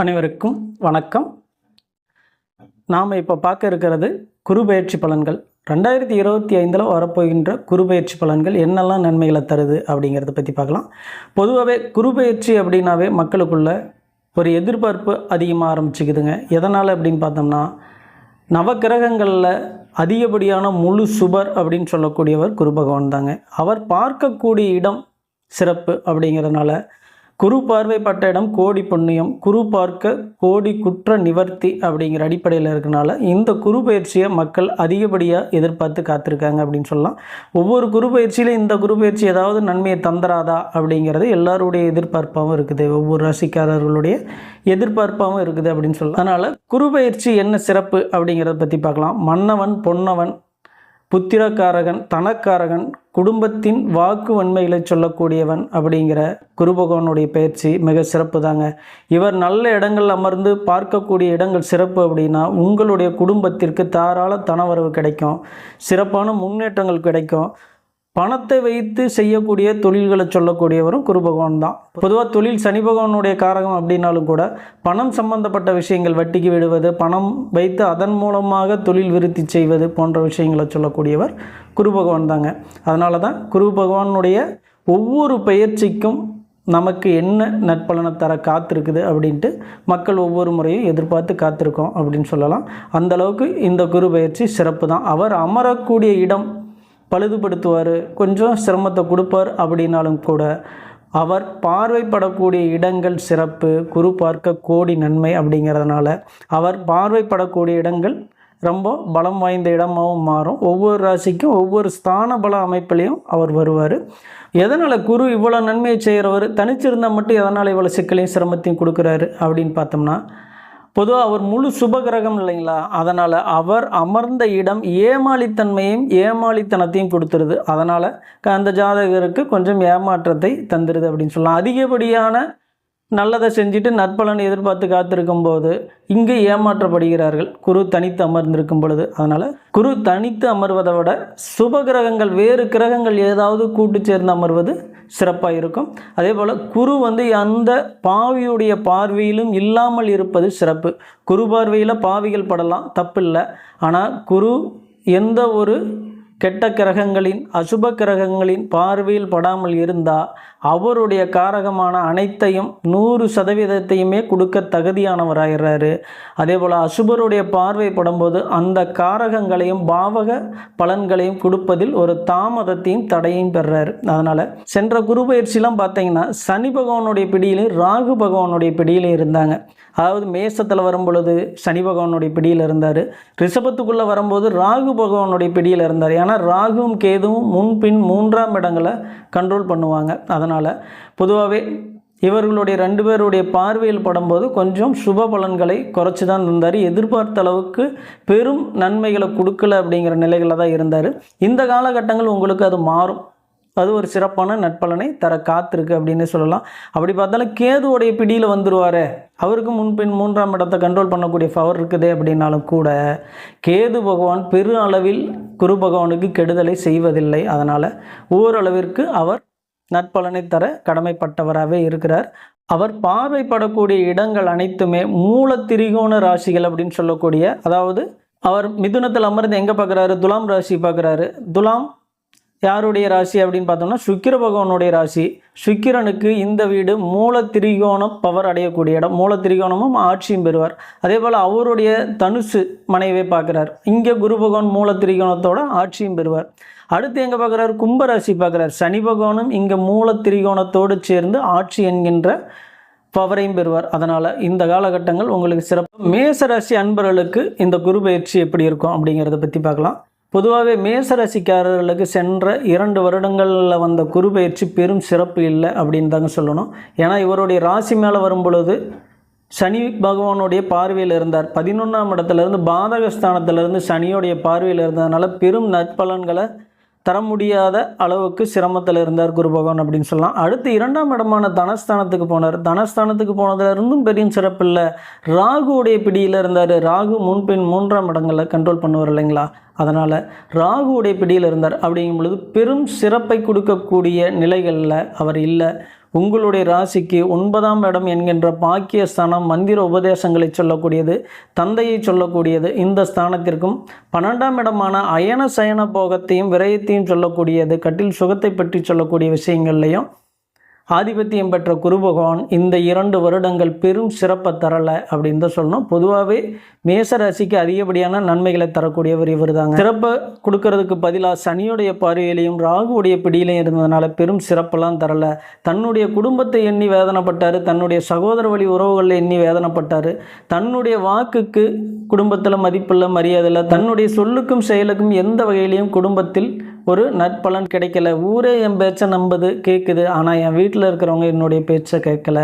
அனைவருக்கும் வணக்கம். நாம் இப்போ பார்க்க இருக்கிறது குருபெயர்ச்சி பலன்கள். ரெண்டாயிரத்தி இருபத்தி ஐந்தில் வரப்போகின்ற குருபெயர்ச்சி பலன்கள் என்னெல்லாம் நன்மைகளை தருது அப்படிங்கிறத பற்றி பார்க்கலாம். பொதுவாகவே குருபெயர்ச்சி அப்படின்னாவே மக்களுக்குள்ள ஒரு எதிர்பார்ப்பு அதிகமாக ஆரம்பிச்சுக்குதுங்க. எதனால் அப்படின்னு பார்த்தோம்னா நவக்கிரகங்களில் அதிகப்படியான முழு சுபர் அப்படின்னு சொல்லக்கூடியவர் குரு பகவான் தாங்க. அவர் பார்க்கக்கூடிய இடம் சிறப்பு அப்படிங்கிறதுனால குரு பார்வைப்பட்ட இடம் கோடி புண்ணியம் குரு பார்க்க கோடி குற்ற நிவர்த்தி அப்படிங்கிற அடிப்படையில் இருக்கனால இந்த குரு பயிற்சியை மக்கள் அதிகப்படியாக எதிர்பார்த்து காத்திருக்காங்க அப்படின்னு சொல்லலாம். ஒவ்வொரு குரு பயிற்சியிலும் இந்த குரு பயிற்சி ஏதாவது நன்மையை தந்துராதா அப்படிங்கிறது எல்லாருடைய எதிர்பார்ப்பாகவும் இருக்குது. ஒவ்வொரு ராசிக்காரர்களுடைய எதிர்பார்ப்பாகவும் இருக்குது அப்படின்னு சொல்லலாம். அதனால் குரு பயிற்சி என்ன சிறப்பு அப்படிங்கிறத பற்றி பார்க்கலாம். மன்னவன் பொன்னவன் புத்திரக்காரகன் தனக்காரகன் குடும்பத்தின் வாக்கு வன்மைகளை சொல்லக்கூடியவன் அப்படிங்கிற குரு பகவானுடைய பயிற்சி மிக சிறப்பு தாங்க இவர் நல்ல இடங்கள் அமர்ந்து பார்க்கக்கூடிய இடங்கள் சிறப்பு அப்படின்னா உங்களுடைய குடும்பத்திற்கு தாராள தனவரவு கிடைக்கும். சிறப்பான முன்னேற்றங்கள் கிடைக்கும். பணத்தை வைத்து செய்யக்கூடிய தொழில்களை சொல்லக்கூடியவரும் குரு பகவான் தான். பொதுவாக தொழில் சனி பகவானுடைய காரகம் அப்படின்னாலும் கூட பணம் சம்பந்தப்பட்ட விஷயங்கள் வட்டிக்கு விடுவது பணம் வைத்து அதன் மூலமாக தொழில் விருத்தி செய்வது போன்ற விஷயங்களை சொல்லக்கூடியவர் குரு பகவான் தாங்க. அதனால தான் குரு பகவானுடைய ஒவ்வொரு பயிற்சிக்கும் நமக்கு என்ன நற்பலனை தர காத்திருக்குது அப்படின்ட்டு மக்கள் ஒவ்வொரு முறையும் எதிர்பார்த்து காத்திருக்கோம் அப்படின்னு சொல்லலாம். அந்த அளவுக்கு இந்த குரு பயிற்சி சிறப்பு தான். அவர் அமரக்கூடிய இடம் பழுதுபடுத்துவார். கொஞ்சம் சிரமத்தை கொடுப்பார் அப்படின்னாலும் கூட அவர் பார்வைப்படக்கூடிய இடங்கள் சிறப்பு குரு பார்க்க கோடி நன்மை அப்படிங்கிறதுனால அவர் பார்வைப்படக்கூடிய இடங்கள் ரொம்ப பலம் வாய்ந்த இடமாகவும் மாறும். ஒவ்வொரு ராசிக்கும் ஒவ்வொரு ஸ்தான பல அமைப்பிலையும் அவர் வருவார். எதனால் குரு இவ்வளோ நன்மையை செய்கிறவர் தனிச்சிருந்தால் மட்டும் எதனால் இவ்வளோ சிக்கலையும் சிரமத்தையும் கொடுக்குறாரு அப்படின்னு பார்த்தோம்னா பொதுவாக அவர் முழு சுபகிரகம் இல்லைங்களா? அதனால் அவர் அமர்ந்த இடம் ஏமாளித்தன்மையும் ஏமாளித்தனத்தையும் கொடுத்துருது. அதனால் அந்த ஜாதகருக்கு கொஞ்சம் ஏமாற்றத்தை தந்துடுது அப்படின்னு சொல்லலாம். அதிகப்படியான நல்லதை செஞ்சுட்டு நற்பலன் எதிர்பார்த்து காத்திருக்கும் போது இங்கே ஏமாற்றப்படுகிறார்கள். குரு தனித்து அமர்ந்திருக்கும் பொழுது. அதனால் குரு தனித்து அமர்வதை விட சுப கிரகங்கள் வேறு கிரகங்கள் ஏதாவது கூட்டு சேர்ந்து அமர்வது சிறப்பாக இருக்கும். அதே போல் குரு வந்து அந்த பாவியுடைய பார்வையிலும் இல்லாமல் இருப்பது சிறப்பு. குரு பார்வையில் பாவிகள் படலாம் தப்பில்லை. ஆனால் குரு எந்த ஒரு கெட்ட கிரகங்களின் அசுப கிரகங்களின் பார்வையில் படாமல் இருந்தால் அவருடைய காரகமான அனைத்தையும் நூறு சதவீதத்தையுமே கொடுக்க தகுதியானவராகிறாரு அதே போல் அசுபருடைய பார்வை படும்போது அந்த காரகங்களையும் பாவக பலன்களையும் கொடுப்பதில் ஒரு தாமதத்தையும் தடையும் பெறாரு. அதனால் சென்ற குரு பயிற்சிலாம் பார்த்தீங்கன்னா சனி பகவானுடைய பிடியிலையும் ராகு பகவானுடைய பிடியிலையும் இருந்தாங்க. அதாவது மேசத்தில் வரும் பொழுது சனி பகவானுடைய பிடியில் இருந்தார். ரிஷபத்துக்குள்ளே வரும்போது ராகு பகவானுடைய பிடியில் இருந்தார். ஏன்னா ராகுவும் கேதுவும் முன்பின் மூன்றாம் இடங்களை கண்ட்ரோல் பண்ணுவாங்க. அதனால் பொதுவாகவே இவர்களுடைய ரெண்டு பேருடைய பார்வையில் படும்போது கொஞ்சம் சுப பலன்களை குறைச்சி தான் இருந்தார். எதிர்பார்த்த அளவுக்கு பெரும் நன்மைகளை கொடுக்கல அப்படிங்கிற நிலைகளில் தான் இருந்தார். இந்த காலகட்டங்கள் உங்களுக்கு அது மாறும். அது ஒரு சிறப்பான நட்பலனை தர காத்திருக்கு அப்படின்னு சொல்லலாம். அப்படி பார்த்தாலும் கேதுவோடைய பிடியில் வந்துடுவார் அவருக்கு முன்பின் மூன்றாம் இடத்தை கண்ட்ரோல் பண்ணக்கூடிய பவர் இருக்குது அப்படின்னாலும் கூட கேது பகவான் பெரு அளவில் குரு பகவானுக்கு கெடுதலை செய்வதில்லை. அதனால் ஓரளவிற்கு அவர் நட்பலனை தர கடமைப்பட்டவராகவே இருக்கிறார். அவர் பார்வைப்படக்கூடிய இடங்கள் அனைத்துமே மூல திரிகோண ராசிகள் அப்படின்னு சொல்லக்கூடிய அதாவது அவர் மிதுனத்தில் அமர்ந்து எங்கே பார்க்குறாரு துலாம் ராசி பார்க்குறாரு துலாம் யாருடைய ராசி அப்படின்னு பார்த்தோம்னா சுக்கிர பகவானுடைய ராசி. சுக்கிரனுக்கு இந்த வீடு மூல திரிகோணம் பவர் அடையக்கூடிய இடம். மூல திரிகோணமும் ஆட்சியும் பெறுவார். அதே போல் அவருடைய தனுசு மனைவியை பார்க்குறார். இங்கே குரு பகவான் மூல திரிகோணத்தோட ஆட்சியும் பெறுவார். அடுத்து எங்கே பார்க்குறாரு? கும்பராசி பார்க்குறார். சனி பகவானும் இங்கே மூல திரிகோணத்தோடு சேர்ந்து ஆட்சி என்கின்ற பவரையும் பெறுவார். அதனால் இந்த காலகட்டங்கள் உங்களுக்கு சிறப்பு. மேசராசி அன்பர்களுக்கு இந்த குரு பயிற்சி எப்படி இருக்கும் அப்படிங்கிறத பற்றி பார்க்கலாம். பொதுவாகவே மேசராசிக்காரர்களுக்கு சென்ற இரண்டு வருடங்களில் வந்த குரு பயிற்சி பெரும் சிறப்பு இல்லை அப்படின்னு தாங்க சொல்லணும். ஏன்னா இவருடைய ராசி மேலே வரும் பொழுது சனி பகவானுடைய பார்வையில் இருந்தார். பதினொன்றாம் இடத்துலேருந்து பாதகஸ்தானத்திலேருந்து சனியோடைய பார்வையில் இருந்ததுனால பெரும் நற்பலன்களை தர முடியாத அளவுக்கு சிரமத்தில் இருந்தார் குரு பகவான் அப்படின்னு சொல்லலாம். அடுத்து இரண்டாம் இடமான தனஸ்தானத்துக்கு போனார். தனஸ்தானத்துக்கு போனதுலேருந்தும் பெரிய சிறப்பு இல்லை. ராகுவுடைய பிடியில் இருந்தார். ராகு முன்பின் மூன்றாம் இடங்களில் கண்ட்ரோல் பண்ணுவார் இல்லைங்களா? அதனால் ராகுவுடைய பிடியில் இருந்தார். அப்படிங்கும் பொழுது பெரும் சிறப்பை கொடுக்கக்கூடிய நிலைகளில் அவர் இல்லை. உங்களுடைய ராசிக்கு ஒன்பதாம் இடம் என்கின்ற பாக்கிய ஸ்தானம் மந்திர உபதேசங்களை சொல்லக்கூடியது தந்தையை சொல்லக்கூடியது இந்த ஸ்தானத்திற்கும். பன்னெண்டாம் இடமான அயன சயன போகத்தையும் விரயத்தையும் சொல்லக்கூடியது கட்டில் சுகத்தை பற்றி சொல்லக்கூடிய விஷயங்கள்லையும் ஆதிபத்தியம் பெற்ற குரு பகவான் இந்த இரண்டு வருடங்கள் பெரும் சிறப்பை தரலை அப்படின்னு தான் சொல்லணும். பொதுவாகவே மேச ராசிக்கு அதிகப்படியான நன்மைகளை தரக்கூடியவர் இவர் தாங்க சிறப்பை கொடுக்கறதுக்கு பதிலாக சனியுடைய பார்வையிலையும் ராகுவுடைய பிடியிலையும் இருந்ததுனால பெரும் சிறப்பெல்லாம் தரல. தன்னுடைய குடும்பத்தை எண்ணி வேதனைப்பட்டார். தன்னுடைய சகோதர வழி உறவுகளில் எண்ணி வேதனைப்பட்டார். தன்னுடைய வாக்குக்கு குடும்பத்தில் மதிப்பில்லை மரியாதை இல்லை. தன்னுடைய சொல்லுக்கும் செயலுக்கும் எந்த வகையிலையும் குடும்பத்தில் ஒரு நற்பலன் கிடைக்கல. ஊரே என் பேச்சை நம்புது கேட்குது ஆனால் என் வீட்டில் இருக்கிறவங்க என்னுடைய பேச்சை கேட்கல.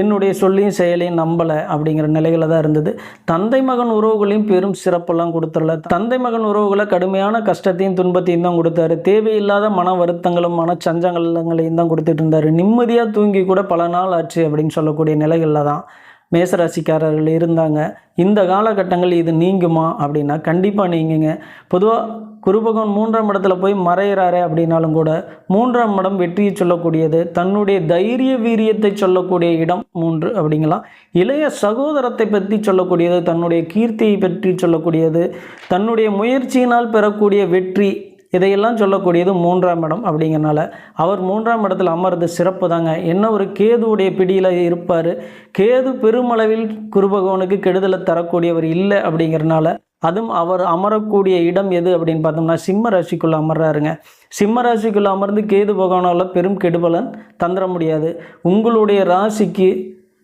என்னுடைய சொல்லியும் செயலையும் நம்பலை அப்படிங்கிற நிலையில் தான் இருந்தது. தந்தை மகன் உறவுகளையும் பெரும் சிறப்பெல்லாம் கொடுத்துடல. தந்தை மகன் உறவுகளை கடுமையான கஷ்டத்தையும் துன்பத்தையும் தான் கொடுத்தாரு. தேவையில்லாத மன வருத்தங்களும் மன சஞ்சங்கலங்களையும் தான் கொடுத்துட்டு இருந்தார். நிம்மதியாக தூங்கி கூட பல நாள் ஆச்சு அப்படின்னு சொல்லக்கூடிய நிலைகளில் தான் மேசராசிக்காரர்கள் இருந்தாங்க. இந்த காலகட்டங்கள் இது நீங்குமா? அப்படின்னா கண்டிப்பாக நீங்குங்க. பொதுவாக குருபகவான் மூன்றாம் இடத்துல போய் மறையிறாரு அப்படின்னாலும் கூட மூன்றாம் இடம் வெற்றியை சொல்லக்கூடியது தன்னுடைய தைரிய வீரியத்தை சொல்லக்கூடிய இடம் மூன்று அப்படிங்களா இளைய சகோதரத்தை பற்றி சொல்லக்கூடியது தன்னுடைய கீர்த்தியை பற்றி சொல்லக்கூடியது தன்னுடைய முயற்சியினால் பெறக்கூடிய வெற்றி இதையெல்லாம் சொல்லக்கூடியது மூன்றாம் இடம் அப்படிங்கிறனால அவர் மூன்றாம் இடத்துல அமர்ந்து சிறப்பு தாங்க என்ன ஒரு கேதுவுடைய பிடியில் இருப்பார். கேது பெருமளவில் குருபகவானுக்கு கெடுதலை தரக்கூடியவர் இல்லை அப்படிங்கிறனால அதுவும் அவர் அமரக்கூடிய இடம் எது அப்படின்னு பார்த்தோம்னா சிம்ம ராசிக்குள்ளே அமர்றாருங்க. சிம்ம ராசிக்குள்ளே அமர்ந்து கேது பகவானால் பெரும் கெடுபலன் தந்துட முடியாது. உங்களுடைய ராசிக்கு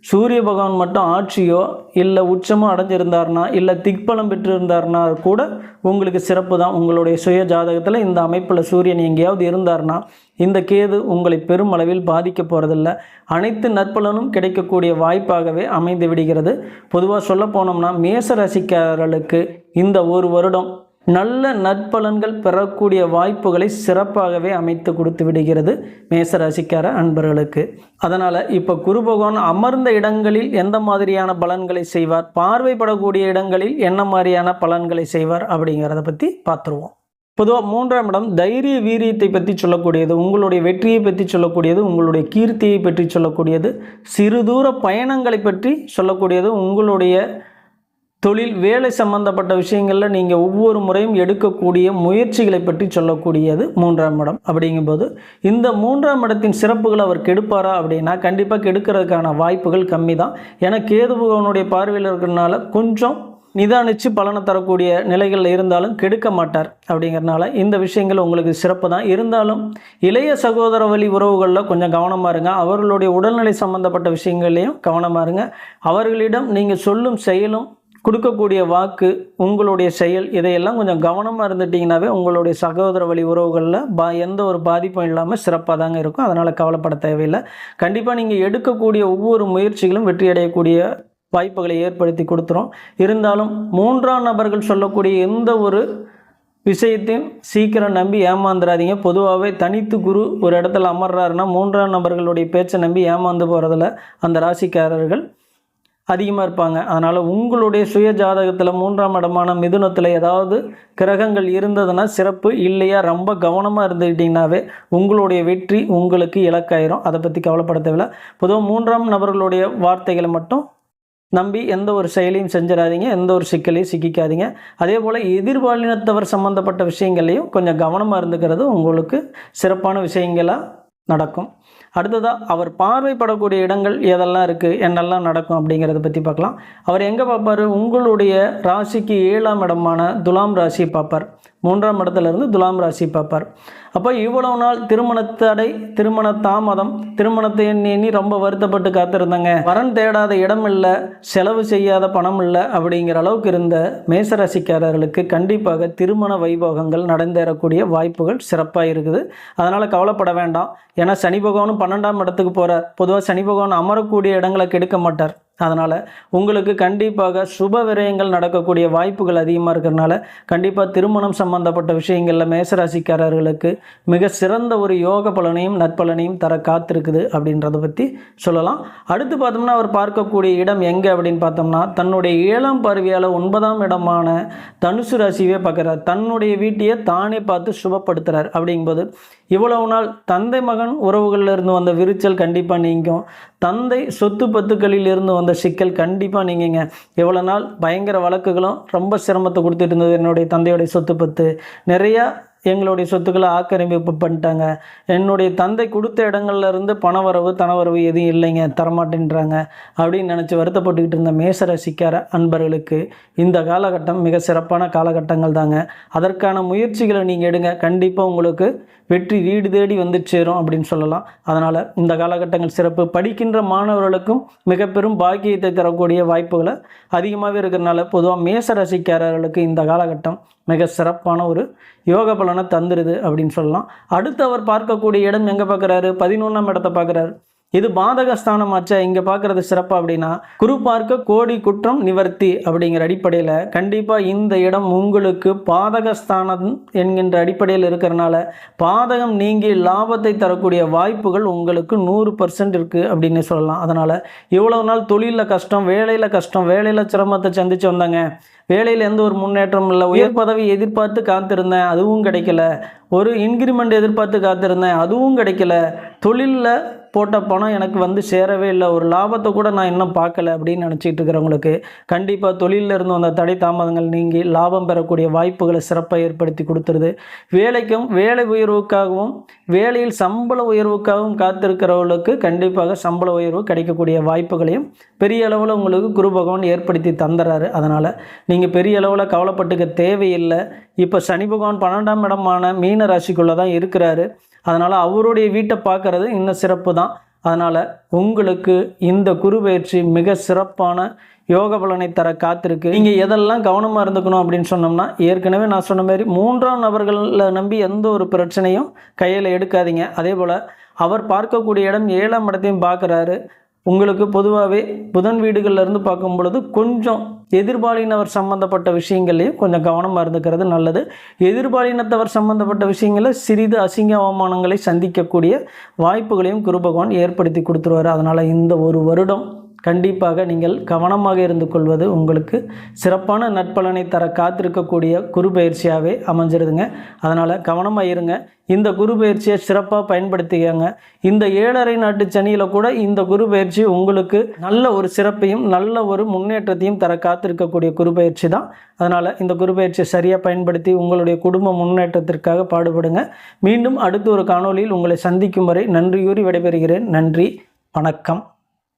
சூரிய பகவான் மட்டும் ஆட்சியோ இல்லை உச்சமோ அடைஞ்சிருந்தார்னா இல்லை திக்பலம் பெற்றிருந்தார்னா கூட உங்களுக்கு சிறப்பு தான். உங்களுடைய சுய ஜாதகத்தில் இந்த அமைப்பில் சூரியன் எங்கேயாவது இருந்தார்னா இந்த கேது உங்களை பெருமளவில் பாதிக்க போகிறதில்ல அனைத்து நற்பலனும் கிடைக்கக்கூடிய வாய்ப்பாகவே அமைந்து விடுகிறது. பொதுவாக சொல்ல போனோம்னா மேச ரசிக்காரர்களுக்கு இந்த ஒரு வருடம் நல்ல நற்பலன்கள் பெறக்கூடிய வாய்ப்புகளை சிறப்பாகவே அமைத்து கொடுத்து விடுகிறது மேசராசிக்கார அன்பர்களுக்கு. அதனால் இப்போ குரு பகவான் அமர்ந்த இடங்களில் எந்த மாதிரியான பலன்களை செய்வார்? பார்வைப்படக்கூடிய இடங்களில் என்ன மாதிரியான பலன்களை செய்வார்? அப்படிங்கிறத பற்றி பார்த்துருவோம். பொதுவாக மூன்றாம் இடம் தைரிய வீரியத்தை பற்றி சொல்லக்கூடியது உங்களுடைய வெற்றியை பற்றி சொல்லக்கூடியது உங்களுடைய கீர்த்தியை பற்றி சொல்லக்கூடியது சிறுதூர பயணங்களை பற்றி சொல்லக்கூடியது உங்களுடைய தொழில் வேலை சம்பந்தப்பட்ட விஷயங்களில் நீங்கள் ஒவ்வொரு முறையும் எடுக்கக்கூடிய முயற்சிகளை பற்றி சொல்லக்கூடியது மூன்றாம் இடம் அப்படிங்கும்போது இந்த மூன்றாம் இடத்தின் சிறப்புகளை அவர் கெடுப்பாரா அப்படின்னா கண்டிப்பாக கெடுக்கிறதுக்கான வாய்ப்புகள் கம்மி தான் ஏன்னா கேதுபகவனுடைய பார்வையில் இருக்கிறதுனால கொஞ்சம் நிதானித்து பலனை தரக்கூடிய நிலைகளில் இருந்தாலும் கெடுக்க மாட்டார் அப்படிங்கிறனால இந்த விஷயங்கள் உங்களுக்கு சிறப்பு தான் இருந்தாலும் இளைய சகோதர வழி உறவுகளில் கொஞ்சம் கவனமாக இருங்க. அவர்களுடைய உடல்நிலை சம்பந்தப்பட்ட விஷயங்கள்லையும் கவனமாக இருங்க. அவர்களிடம் நீங்கள் சொல்லும் செயலும் கொடுக்கக்கூடிய வாக்கு உங்களுடைய செயல் இதையெல்லாம் கொஞ்சம் கவனமாக இருந்துட்டிங்கனாவே உங்களுடைய சகோதர வழி உறவுகளில் பா எந்த ஒரு பாதிப்பும் இல்லாமல் சிறப்பாக தாங்க இருக்கும். அதனால் கவலைப்பட தேவையில்லை. கண்டிப்பாக நீங்கள் எடுக்கக்கூடிய ஒவ்வொரு முயற்சிகளும் வெற்றியடையக்கூடிய வாய்ப்புகளை ஏற்படுத்தி கொடுத்துரும். இருந்தாலும் மூன்றாம் நபர்கள் சொல்லக்கூடிய எந்த ஒரு விஷயத்தையும் சீக்கிரம் நம்பி ஏமாந்துடாதீங்க பொதுவாகவே தனித்து குரு ஒரு இடத்துல அமர்றாருன்னா மூன்றாம் நபர்களுடைய பேச்சை நம்பி ஏமாந்து போகிறதுல அந்த ராசிக்காரர்கள் அதிகமாக இருப்பாங்க. அதனால் உங்களுடைய சுய ஜாதகத்தில் மூன்றாம் இடமான மிதுனத்தில் ஏதாவது கிரகங்கள் இருந்ததுன்னா சிறப்பு இல்லையா? ரொம்ப கவனமாக இருந்துக்கிட்டிங்கனாவே உங்களுடைய வெற்றி உங்களுக்கு இலக்காயிரும். அதை பற்றி கவலைப்பட தேவையில்ல. பொதுவாக மூன்றாம் நபர்களுடைய வார்த்தைகளை மட்டும் நம்பி எந்த ஒரு செயலையும் செஞ்சிடாதீங்க. எந்த ஒரு சிக்கலையும் சிக்கிக்காதீங்க. அதே போல் எதிர்பாலினத்தவர் சம்மந்தப்பட்ட விஷயங்கள்லையும் கொஞ்சம் கவனமாக இருந்துக்கிறது உங்களுக்கு சிறப்பான விஷயங்களாக நடக்கும். அடுத்ததாக அவர் பார்வைப்படக்கூடிய இடங்கள் எதெல்லாம் இருக்குது என்னெல்லாம் நடக்கும் அப்படிங்கிறத பற்றி பார்க்கலாம். அவர் எங்கே பார்ப்பார்? உங்களுடைய ராசிக்கு ஏழாம் இடமான துலாம் ராசி பார்ப்பார். மூன்றாம் இடத்துல இருந்து துலாம் ராசி பார்ப்பார். அப்போ இவ்வளவு நாள் திருமண தடை திருமண தாமதம் திருமணத்தை எண்ணி எண்ணி ரொம்ப வருத்தப்பட்டு காத்திருந்தாங்க. வரன் தேடாத இடம் இல்லை செலவு செய்யாத பணம் இல்லை அப்படிங்கிற அளவுக்கு இருந்த மேசராசிக்காரர்களுக்கு கண்டிப்பாக திருமண வைபோகங்கள் நடந்தேறக்கூடிய வாய்ப்புகள் சிறப்பாக இருக்குது. அதனால் கவலைப்பட வேண்டாம். ஏன்னா சனி பகவானும் பன்னெண்டாம் இடத்துக்கு போகிறார் பொதுவாக சனி பகவான் அமரக்கூடிய இடங்களை கெடுக்க மாட்டார். அதனால் உங்களுக்கு கண்டிப்பாக சுப விரயங்கள் நடக்கக்கூடிய வாய்ப்புகள் அதிகமாக இருக்கிறனால கண்டிப்பாக திருமணம் சம்பந்தப்பட்ட விஷயங்களில் மேசராசிக்காரர்களுக்கு மிக சிறந்த ஒரு யோக பலனையும் நற்பலனையும் தர காத்திருக்குது அப்படின்றத பற்றி சொல்லலாம். அடுத்து பார்த்தோம்னா அவர் பார்க்கக்கூடிய இடம் எங்கே அப்படின்னு பார்த்தோம்னா தன்னுடைய ஏழாம் பார்வையால் ஒன்பதாம் இடமான தனுசு ராசியவே பார்க்குறார். தன்னுடைய வீட்டையே தானே பார்த்து சுபப்படுத்துகிறார் அப்படிங்கும்போது இவ்வளவு நாள் தந்தை மகன் உறவுகளில் இருந்து வந்த விரிச்சல் கண்டிப்பாக நீங்கும். தந்தை சொத்து பத்துக்களில் இருந்து வந்த சிக்கல் கண்டிப்பாக நீங்கிங்க. இவ்வளோ நாள் பயங்கர வழக்குகளும் ரொம்ப சிரமத்தை கொடுத்துட்டு இருந்தது என்னுடைய தந்தையுடைய சொத்து பத்து. நிறையா எங்களுடைய சொத்துக்களை ஆக்கிரமிப்பு பண்ணிட்டாங்க. என்னுடைய தந்தை கொடுத்த இடங்கள்ல இருந்து பணவரவு தனவரவு எதுவும் இல்லைங்க தரமாட்டேன்றாங்க அப்படின்னு நினச்சி வருத்தப்பட்டுக்கிட்டு இருந்த மேசராசிக்கார அன்பர்களுக்கு இந்த காலகட்டம் மிக சிறப்பான காலகட்டங்கள் தாங்க. அதற்கான முயற்சிகளை நீங்கள் எடுங்க. கண்டிப்பாக உங்களுக்கு வெற்றி வீடு தேடி வந்து சேரும் அப்படின்னு சொல்லலாம். அதனால் இந்த காலகட்டங்கள் சிறப்பு. படிக்கின்ற மாணவர்களுக்கும் மிக பெரும் பாக்கியத்தை தரக்கூடிய வாய்ப்புகளை அதிகமாகவே இருக்கிறனால பொதுவாக மேச ரசிக்காரர்களுக்கு இந்த காலகட்டம் மிக சிறப்பான ஒரு யோக பலனை தந்துடுது அப்படின்னு சொல்லலாம். அடுத்து அவர் பார்க்கக்கூடிய இடம் எங்கே பார்க்குறாரு? பதினொன்றாம் இடத்தை பார்க்குறாரு. இது பாதகஸ்தானமாச்சா இங்கே பார்க்குறது சிறப்பாக அப்படின்னா குரு பார்க்க கோடி குற்றம் நிவர்த்தி அப்படிங்கிற அடிப்படையில் கண்டிப்பாக இந்த இடம் உங்களுக்கு பாதகஸ்தானம் என்கின்ற அடிப்படையில் இருக்கிறனால பாதகம் நீங்கி லாபத்தை தரக்கூடிய வாய்ப்புகள் உங்களுக்கு நூறு பர்சன்ட் இருக்குது அப்படின்னு சொல்லலாம். அதனால் இவ்வளோ நாள் தொழிலில் கஷ்டம் வேலையில் கஷ்டம் வேலையில் சிரமத்தை சந்தித்து வந்தாங்க. வேலையில் எந்த ஒரு முன்னேற்றமும் இல்லை. உயர் பதவி எதிர்பார்த்து காத்திருந்தேன் அதுவும் கிடைக்கல. ஒரு இன்க்ரிமெண்ட் எதிர்பார்த்து காத்திருந்தேன் அதுவும் கிடைக்கல. தொழிலில் போட்ட பணம் எனக்கு வந்து சேரவே இல்லை. ஒரு லாபத்தை கூட நான் இன்னும் பார்க்கல அப்படின்னு நினச்சிட்டு இருக்கிறவங்களுக்கு கண்டிப்பாக தொழிலில் இருந்து வந்த தடை தாமதங்கள் நீங்கி லாபம் பெறக்கூடிய வாய்ப்புகளை சிறப்பாக ஏற்படுத்தி கொடுத்துருது. வேலைக்கும் வேலை உயர்வுக்காகவும் வேலையில் சம்பள உயர்வுக்காகவும் காத்திருக்கிறவர்களுக்கு கண்டிப்பாக சம்பள உயர்வு கிடைக்கக்கூடிய வாய்ப்புகளையும் பெரிய அளவில் உங்களுக்கு குரு பகவான் ஏற்படுத்தி தந்துடுறாரு அதனால் நீங்கள் பெரிய அளவில் கவலைப்பட்டுக்க தேவையில்லை. இப்போ சனி பகவான் பன்னெண்டாம் இடமான மீன ராசிக்குள்ளே தான் இருக்கிறாரு. அதனால் அவருடைய வீட்டை பார்க்குறது இன்னும் சிறப்பு தான் அதனால் உங்களுக்கு இந்த குரு பயிற்சி மிக சிறப்பான யோக பலனை தர காத்திருக்கு. நீங்கள் எதெல்லாம் கவனமாக இருந்துக்கணும் அப்படின்னு சொன்னோம்னா ஏற்கனவே நான் சொன்ன மாதிரி மூன்றாம் நபர்களை நம்பி எந்த ஒரு பிரச்சனையும் கையில் எடுக்காதீங்க. அதே போல் அவர் பார்க்கக்கூடிய இடம் ஏழாம் இடத்தையும் பார்க்குறாரு. உங்களுக்கு பொதுவாகவே புதன் வீடுகள்லேருந்து பார்க்கும் பொழுது கொஞ்சம் எதிர்பாலினவர் சம்பந்தப்பட்ட விஷயங்கள்லையும் கொஞ்சம் கவனமாக இருந்துக்கிறது நல்லது. எதிர்பாலினத்தவர் சம்பந்தப்பட்ட விஷயங்களில் சிறிது அசிங்க அவமானங்களை சந்திக்கக்கூடிய வாய்ப்புகளையும் குரு பகவான் ஏற்படுத்தி கொடுத்துருவார். அதனால் இந்த ஒரு வருடம் கண்டிப்பாக நீங்கள் கவனமாக இருந்து கொள்வது உங்களுக்கு சிறப்பான நற்பலனை தர காத்திருக்கக்கூடிய குரு பயிற்சியாகவே அமைஞ்சிருதுங்க. அதனால் கவனமாக இருங்க. இந்த குரு பயிற்சியை சிறப்பாக பயன்படுத்திக்கங்க. இந்த ஏழரை நாட்டு சனியில் கூட இந்த குரு பயிற்சி உங்களுக்கு நல்ல ஒரு சிறப்பையும் நல்ல ஒரு முன்னேற்றத்தையும் தர காத்திருக்கக்கூடிய குரு பயிற்சி தான். அதனால் இந்த குரு பயிற்சியை சரியாக பயன்படுத்தி உங்களுடைய குடும்ப முன்னேற்றத்திற்காக பாடுபடுங்க. மீண்டும் அடுத்த ஒரு காணொளியில் உங்களை சந்திக்கும் வரை நன்றியூறி விடைபெறுகிறேன். நன்றி. வணக்கம்.